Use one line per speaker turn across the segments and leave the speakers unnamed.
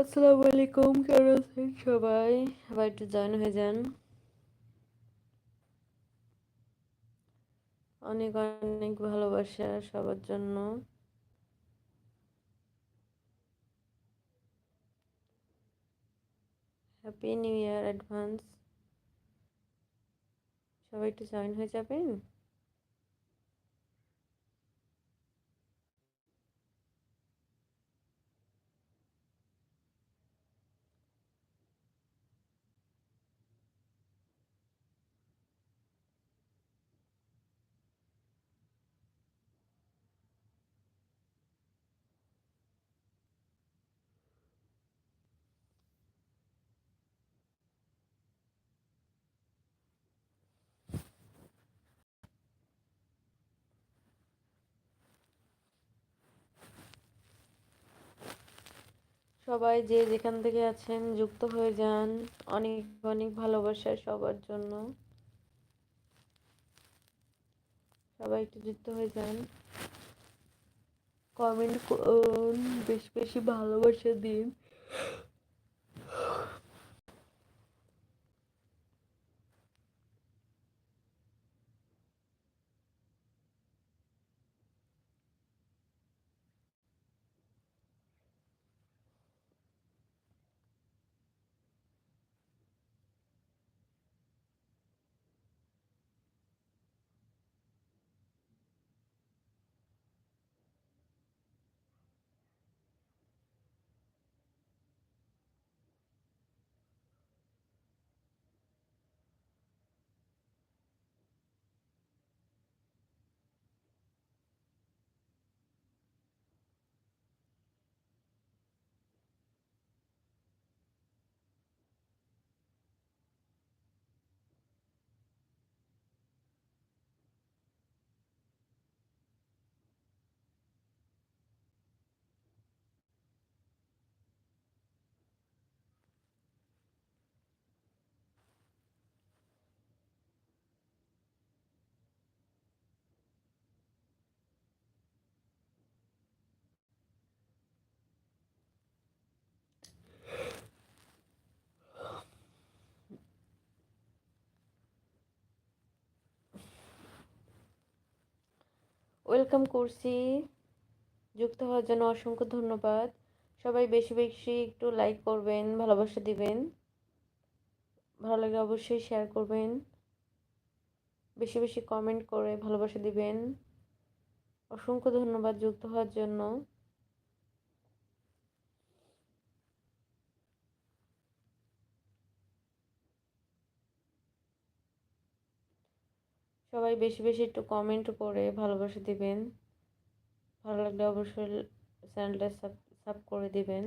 আসসালামু আলাইকুম, কেমন আছেন সবাই? সবাই একটু জয়েন হয়ে যান। অনেক অনেক ভালোবাসা সবার জন্য। হ্যাপি নিউ ইয়ার অ্যাডভান্স সবাই একটু জয়েন হয়ে যাবেন? সবাই যে যেখান থেকে আছেন, যুক্ত হয়ে যান। অনেক অনেক ভালোবাসা সবার জন্য। সবাই একটু যুক্ত হয়ে যান। কমেন্ট বেশি বেশি ভালোবাসা দিন। ওয়েলকাম করছি। যুক্ত হওয়ার জন্য অসংখ্য ধন্যবাদ। সবাই বেশি বেশি একটু লাইক করবেন, ভালোবাসা দিবেন। ভালো লাগলে অবশ্যই শেয়ার করবেন। বেশি বেশি কমেন্ট করে ভালোবাসা দিবেন। অসংখ্য ধন্যবাদ যুক্ত হওয়ার জন্য। সবাই বেশি বেশি একটু কমেন্ট করে ভালোবাসা দিবেন। ভালো লাগলে অবশ্যই চ্যানেলটা সাব সাব করে দিবেন।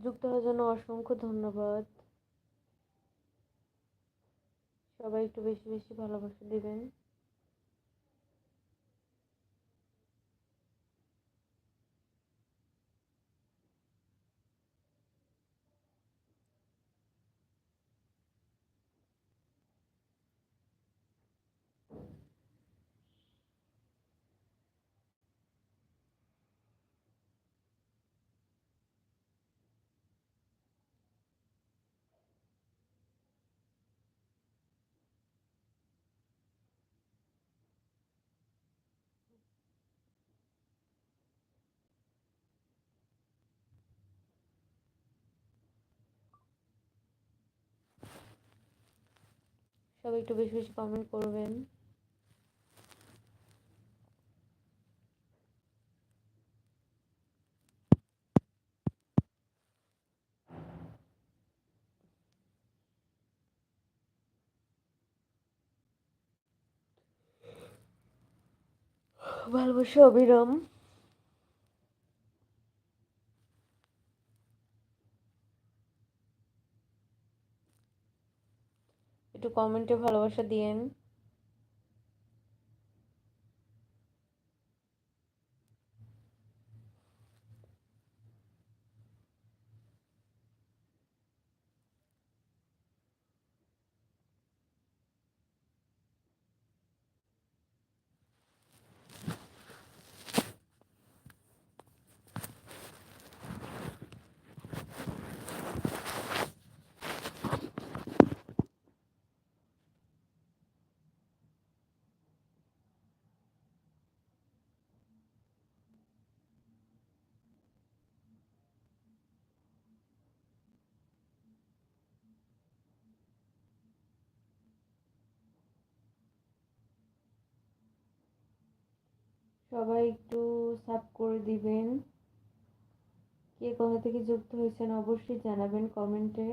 যুক্ত হওয়ার জন্য অসংখ্য ধন্যবাদ। সবাই একটু বেশি বেশি ভালোবাসা দিবেন। সবাই একটু বেশি বেশি কমেন্ট করবেন। ভালোবাসা অবিরাম। কমেন্টে ভালোবাসা দিয়েন। সবাই একটু সাফ করে দিবেন। কে কোথা থেকে যুক্ত হয়েছেন অবশ্যই জানাবেন কমেন্টে।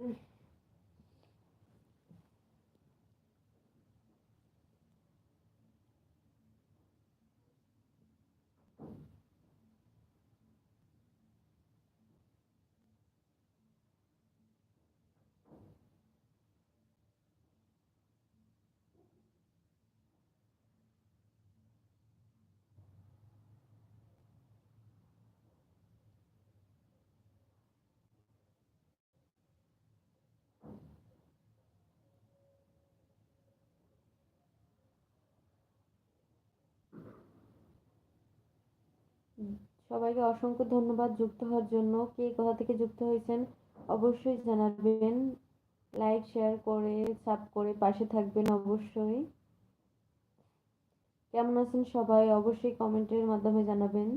Mm. সবাইকে অসংখ্য ধন্যবাদ যুক্ত হওয়ার জন্য। কে কোথা থেকে যুক্ত হয়েছেন অবশ্যই জানাবেন। লাইক, শেয়ার করে, সাব করে পাশে থাকবেন অবশ্যই। কেমন আছেন সবাই? অবশ্যই কমেন্টের মাধ্যমে জানাবেন।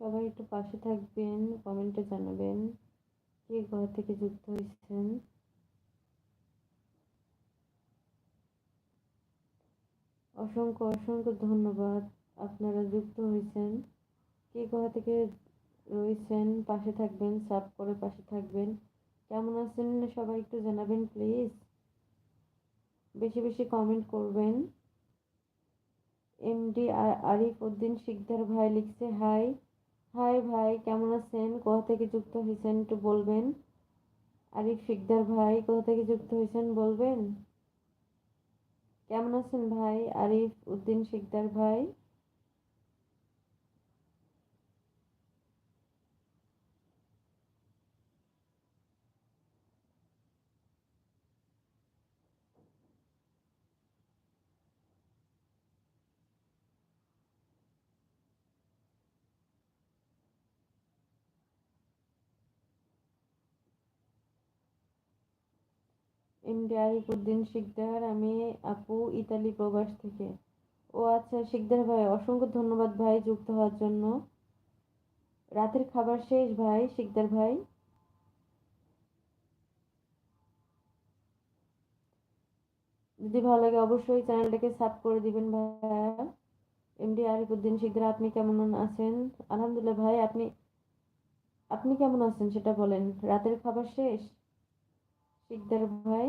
সবাই একটু পাশে থাকবেন কমেন্টে জানাবেন কে ঘর থেকে যুক্ত হয়েছেন। অসংখ্য অসংখ্য ধন্যবাদ আপনারা যুক্ত হয়েছেন। কে কোথা থেকে রয়েছেন, পাশে থাকবেন সাব করে পাশে থাকবেন। কেমন আছেন সবাই একটু জানাবেন প্লিজ বেশি বেশি কমেন্ট করবেন। এমডি আরিফ উদ্দিন শিকদার ভাই লিখছে হাই হাই ভাই, কেমন আছেন? কোথা থেকে যুক্ত হয়েছেন একটু বলবেন? আরিফ শিকদার ভাই, কোথা থেকে যুক্ত হয়েছেন বলবেন? কেমন আছেন ভাই? আরিফ উদ্দিন শিকদার ভাই। এমডি আরিফুদ্দিন শিকদার, আমি আপু ইতালি প্রবাস থেকে। ও আচ্ছা শিকদার ভাই, অসংখ্য ধন্যবাদ ভাই যুক্ত হওয়ার জন্য। রাতের খাবার শেষ ভাই, শিকদার ভাই। যদি ভালো লাগে অবশ্যই চ্যানেলটাকে সাব করে দিবেন ভাইয়া। এমডি আরিফুদ্দিন শিকদার, আপনি কেমন আছেন? আলহামদুলিল্লাহ ভাই, আপনি আপনি কেমন আছেন সেটা বলেন। রাতের খাবার শেষ? শিকদার ভাই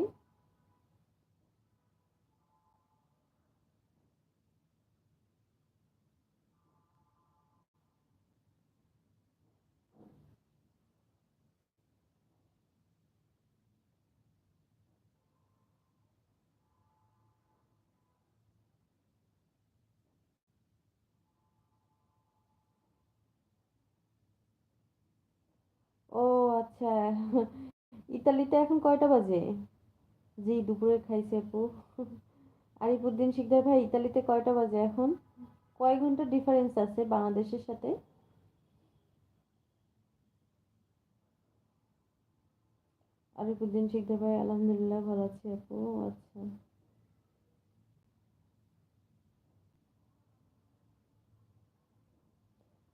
ও আচ্ছা ইতালিতে এখন কয়টা বাজে? জি, দুপুরে খাইছে আপু। আরিফুদ্দিন শিকদার ভাই, ইতালিতে কয়টা বাজে এখন? কয় ঘণ্টা ডিফারেন্স আছে বাংলাদেশের সাথে? আরিফুদ্দিন শিকদার ভাই, আলহামদুলিল্লাহ ভালো আছি আপু আচ্ছা।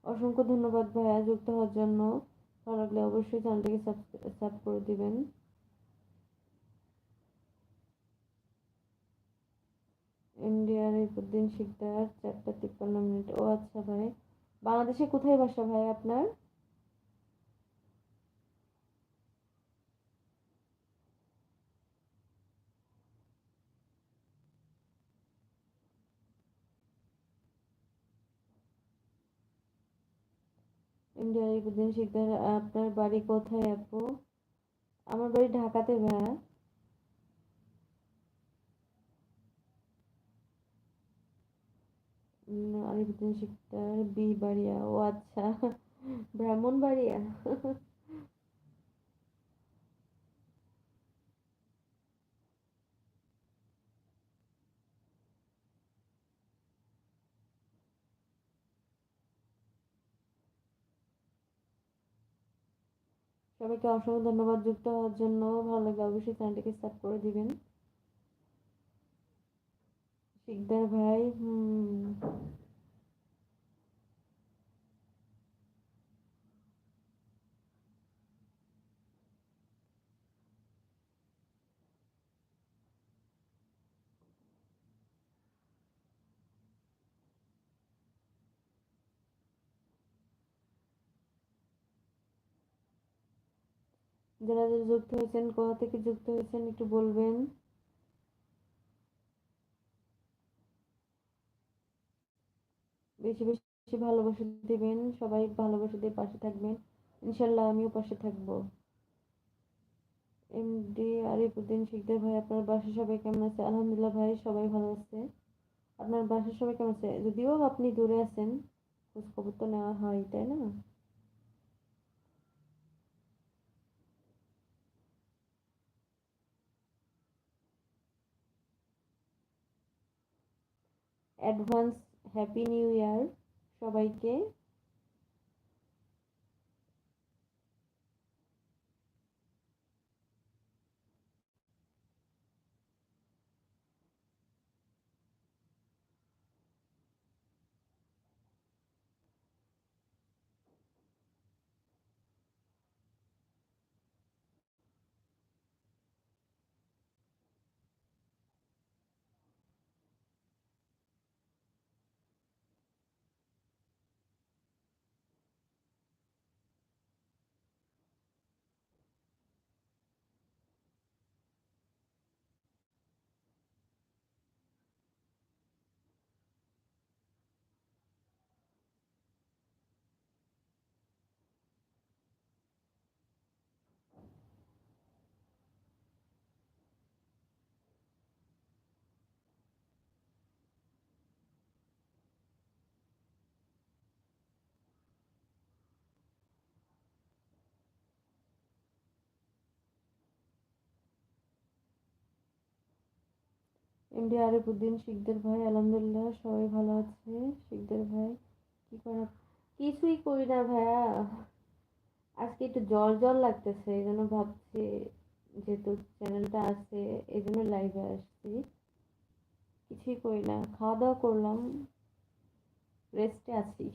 অসংখ্য ধন্যবাদ ভাইয়া যুক্ত হওয়ার জন্য। ভালো লাগলে অবশ্যই চ্যানেলটিকে সাবস্ক্রাইব করে দিবেন। ইন্ডিয়ার রিপুদ্দিন শিকদার, চারটা তিপ্পান্ন মিনিট। ও আচ্ছা ভাই, বাংলাদেশে কোথায় বাসা ভাই আপনার? রিপুদ্দিন শিকদার আপনার বাড়ি কোথায় আপু? আমার বাড়ি ঢাকাতে ভাইয়া। আরিফুদ্দিন শিকদার বি বাড়িয়া। ও আচ্ছা ব্রাহ্মণ বাড়িয়া সবাইকে অসংখ্য ধন্যবাদ যুক্ত হওয়ার জন্য। ভালো লাগলে অবশ্যই চ্যানেলটিকে সাবস্ক্রাইব করে দিবেন। শিকদার ভাই, হুম। যারা যারা যুক্ত হয়েছেন, কোথা থেকে যুক্ত হয়েছেন একটু বলবেন? বেশি বেশি ভালোবাসা দিবেন, সবাই ভালোবাসা দিয়ে পাশে থাকবেন। ইনশাল্লাহ আমিও পাশে থাকব। এমডি শিকদার ভাই, আপনার বাসা সবাই কেমন আছে? আলহামদুলিল্লাহ ভাই, সবাই ভালো আছে। আপনার বাসার সবাই কেমন আছে? যদিও আপনি দূরে আছেন, খোঁজ খবর তো নেওয়া হয়, তাই না? অ্যাডভান্স হ্যাপি নিউ ইয়ার সবাইকে। এমডি আরিফুদ্দিন শিকদার ভাই, আলহামদুলিল্লাহ, সবাই ভালো আছে। শিকদার ভাই, কি করে? কিছুই করি না ভাইয়া। আজকে একটু জ্বর জ্বর লাগতেছে, এই জন্য ভাবছি যেহেতু চ্যানেলটা আছে, এই জন্য লাইভে আসছি। কিছুই করি না। খাওয়া দাওয়া করলাম রেস্টে আছি।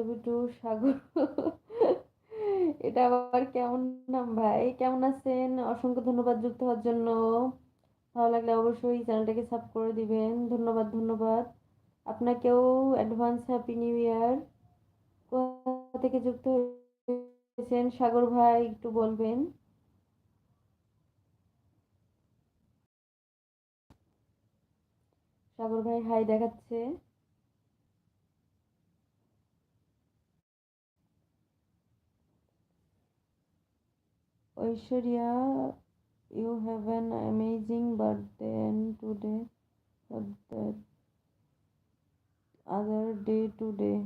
Love to Sagar. এটা আবার কেমন নাম ভাই? কেমন আছেন? অসংখ্য ধন্যবাদ যুক্ত হওয়ার জন্য। ভালো লাগলে অবশ্যই চ্যানেলটাকে সাব করে দিবেন। ধন্যবাদ ধন্যবাদ। আপনাকেও অ্যাডভান্স হ্যাপি নিউ ইয়ার। কোথা থেকে যুক্ত হয়েছেন? সাগর ভাই, একটু বলবেন। সাগর ভাই, হাই দেখাচ্ছে। Aishwarya, you have an amazing birthday and today but that other day today.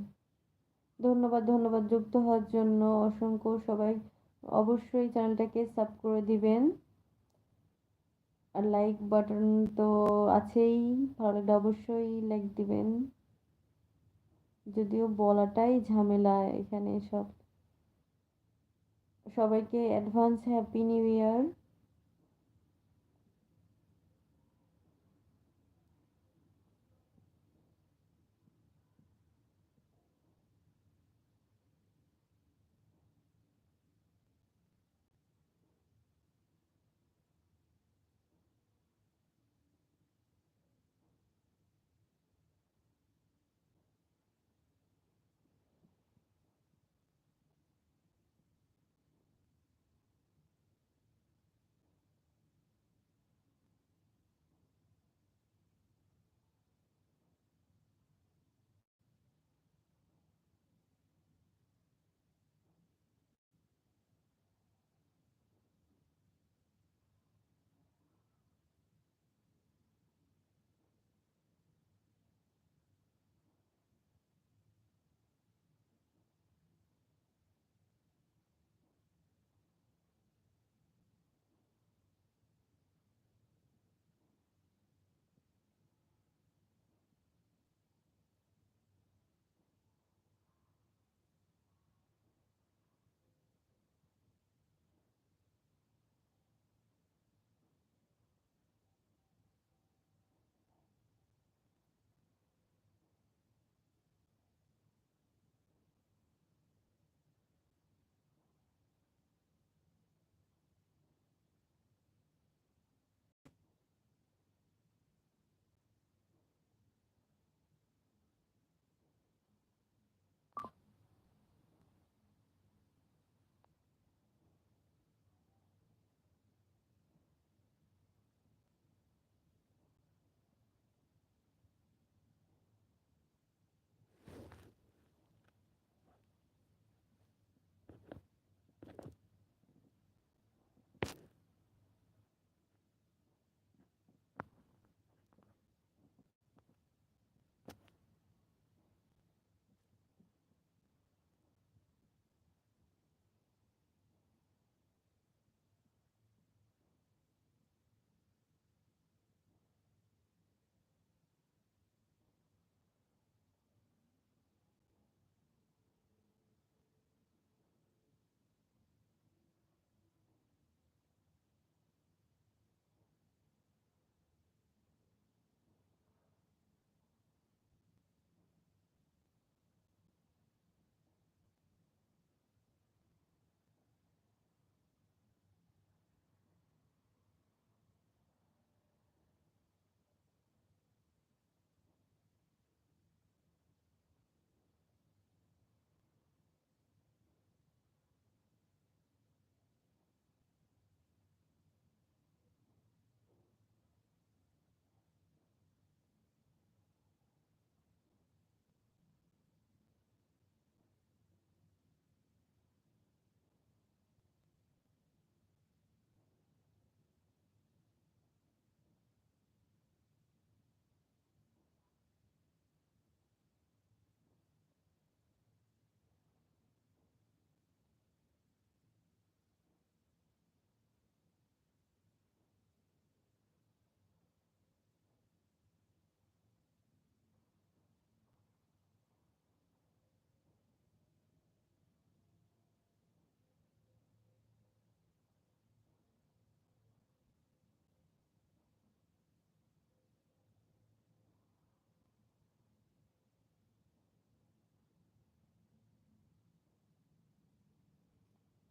ধন্যবাদ ধন্যবাদ যুক্ত হওয়ার জন্য অসংখ্য সবাই অবশ্যই চ্যানেলটাকে সাব করে দিবেন। আর লাইক বাটন তো আছেই ভালো লাগলে অবশ্যই লাইক দিবেন। যদিও বলাটাই ঝামেলা এখানে সব। সবাইকে advance happy new year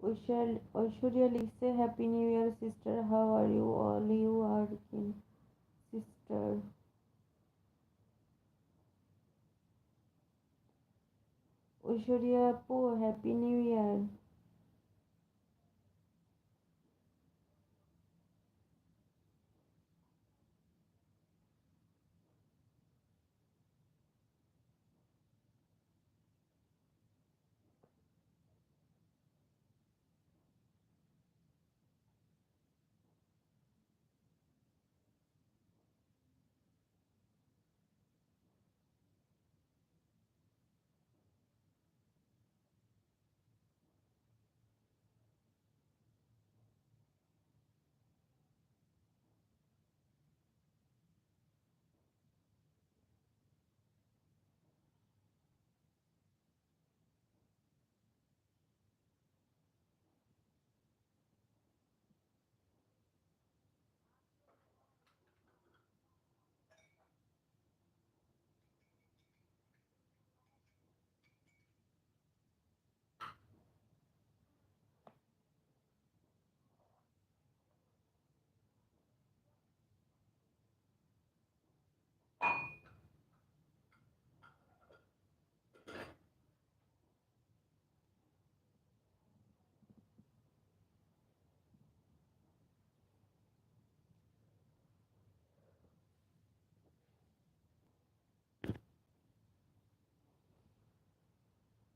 Aishwarya লিখছে happy new year sister how are you all you are kin sister Aishwarya আপু হ্যাপি নিউ ইয়ার